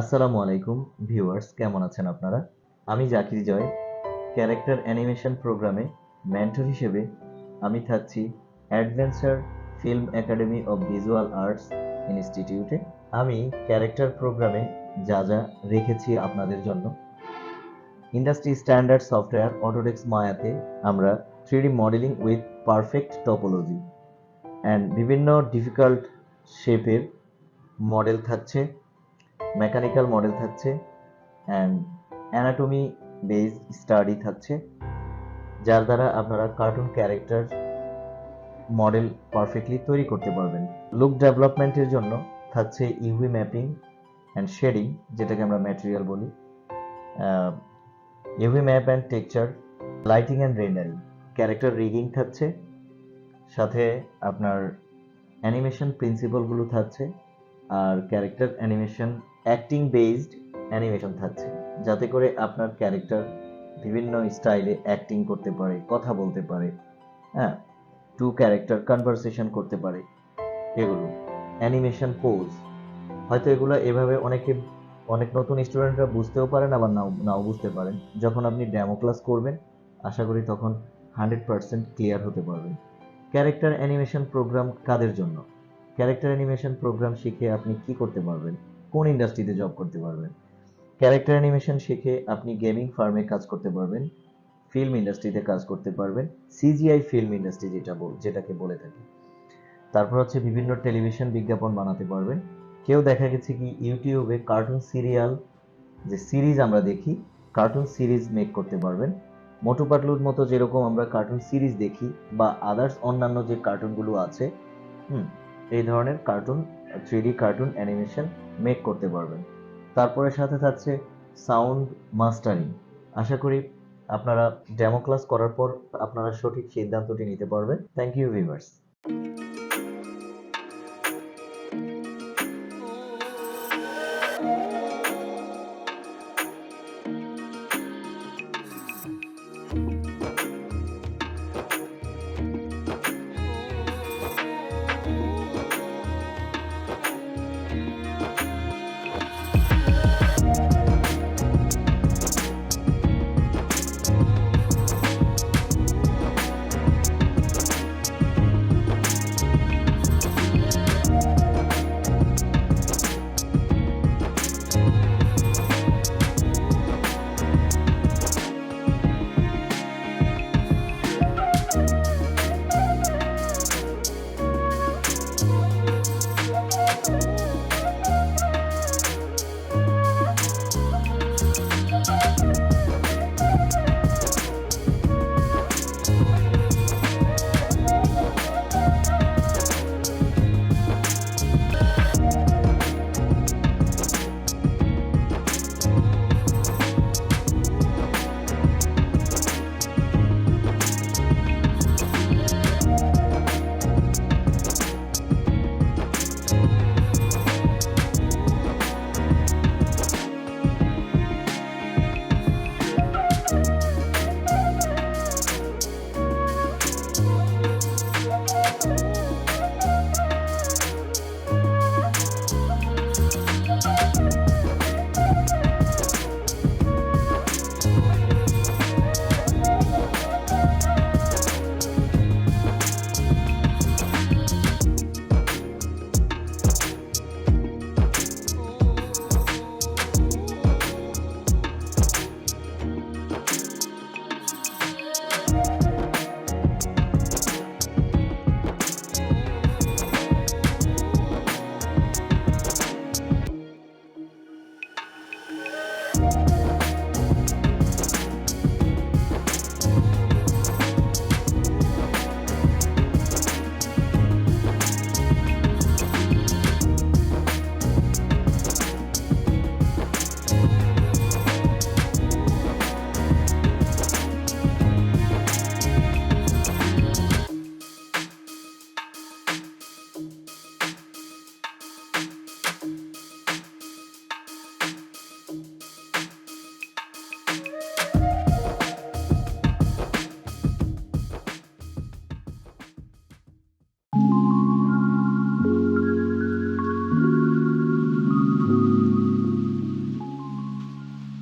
আসসালামু আলাইকুম, ভিউয়ার্স, কেমন আছেন আপনারা? আমি জাকির জয়, ক্যারেক্টার অ্যানিমেশন প্রোগ্রামে মেন্টর হিসেবে আমি থাকছি adventure film academy of visual arts ইনস্টিটিউটে। আমি ক্যারেক্টার প্রোগ্রামে যা যা রেখেছি আপনাদের জন্য। ইন্ডাস্ট্রি স্ট্যান্ডার্ড সফটওয়্যার অটোডেক্স মায়াতে আমরা three D modelling with perfect topology and বিভিন্ন ডিফিকাল্ট শেপের মডেল থাকছে। মেকানিক্যাল মডেল থাকছে অ্যান্ড অ্যানাটমি বেসড স্টাডি থাকছে, যার দ্বারা আপনারা কার্টুন ক্যারেক্টার মডেল পারফেক্টলি তৈরি করতে পারবেন। লুক ডেভেলপমেন্টের জন্য থাকছে ইউভি ম্যাপিং অ্যান্ড শেডিং, যেটাকে আমরা ম্যাটেরিয়াল বলি। UV map and texture, lighting and rendering, character rigging থাকছে। সাথে আপনার অ্যানিমেশন প্রিন্সিপালগুলো থাকছে আর character animation acting based animation থাকছে, যাতে করে আপনার ক্যারেক্টার বিভিন্ন স্টাইলে অ্যাক্টিং করতে পারে, কথা বলতে পারে হ্যাঁ টু ক্যারেক্টার কনভারসেশন করতে পারে, এগুলো, অ্যানিমেশন পোজ। হয়তো এগুলো এভাবে অনেকে, অনেক নতুন স্টুডেন্টরা বুঝতেও পারেন, আবার নাও নাও বুঝতে পারেন। যখন আপনি ডেমো ক্লাস করবেন, আশা করি তখন হান্ড্রেড পার্সেন্ট ক্লিয়ার হতে পারবেন। ক্যারেক্টার অ্যানিমেশন প্রোগ্রাম কাদের জন্য? ক্যারেক্টার অ্যানিমেশন প্রোগ্রাম শিখে আপনি কি করতে পারবেন? কোন ইন্ডাস্ট্রিতে জব করতে পারবেন? ক্যারেক্টার অ্যানিমেশন শিখে আপনি গেমিং ফার্মে কাজ করতে পারবেন ফিল্ম ইন্ডাস্ট্রিতে কাজ করতে পারবেন সিজিআই ফিল্ম ইন্ডাস্ট্রি যেটা যেটাকে বলে থাকি। তারপর হচ্ছে বিভিন্ন টেলিভিশন বিজ্ঞাপন বানাতে পারবেন। কেউ দেখা গেছে কি ইউটিউবে কার্টুন সিরিয়াল যে সিরিজ আমরা দেখি কার্টুন সিরিজ মেক করতে পারবেন। মোটু পাটলুর মতো যেরকম আমরা কার্টুন সিরিজ দেখি, বা আদার্স অন্যান্য যে কার্টুনগুলো আছে, হুম, এই ধরনের cartoon three cartoon animation make করতে পারবেন। তারপরে সাথে থাকছে সাউন্ড মাস্টারিং আশা করি আপনারা ডেমো ক্লাস করার পর আপনারা সঠিক সিদ্ধান্তটি নিতে পারবেন। Thank you viewers